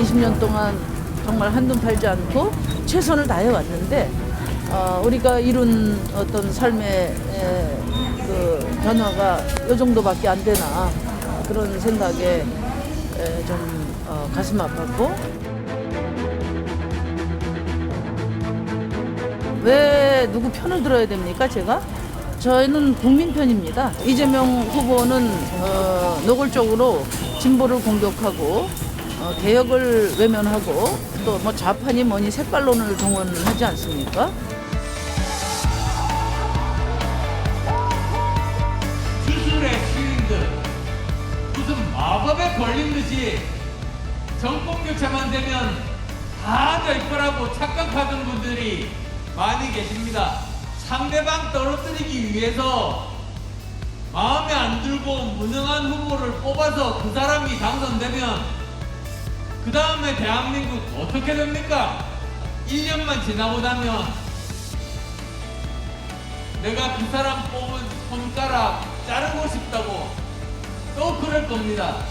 20년 동안 정말 한눈 팔지 않고 최선을 다해 왔는데 어, 우리가 이룬 어떤 삶의 에, 그 변화가 이 정도밖에 안 되나 어, 그런 생각에 에, 좀 어, 가슴 아팠고 왜 누구 편을 들어야 됩니까 제가? 저희는 국민 편입니다. 이재명 후보는 어, 노골적으로 진보를 공격하고 어, 개혁을 외면하고 또 뭐 좌판이 뭐니 색깔론을 동원하지 않습니까? 주술의 시인들 무슨 마법에 걸린 듯이 정권 교체만 되면 다 될 거라고 착각하던 분들이 많이 계십니다. 상대방 떨어뜨리기 위해서 마음에 안 들고 무능한 후보를 뽑아서 그 사람이 당선되면 그 다음에 대한민국 어떻게 됩니까? 1년만 지나고 나면 내가 그 사람 뽑은 손가락 자르고 싶다고 또 그럴 겁니다.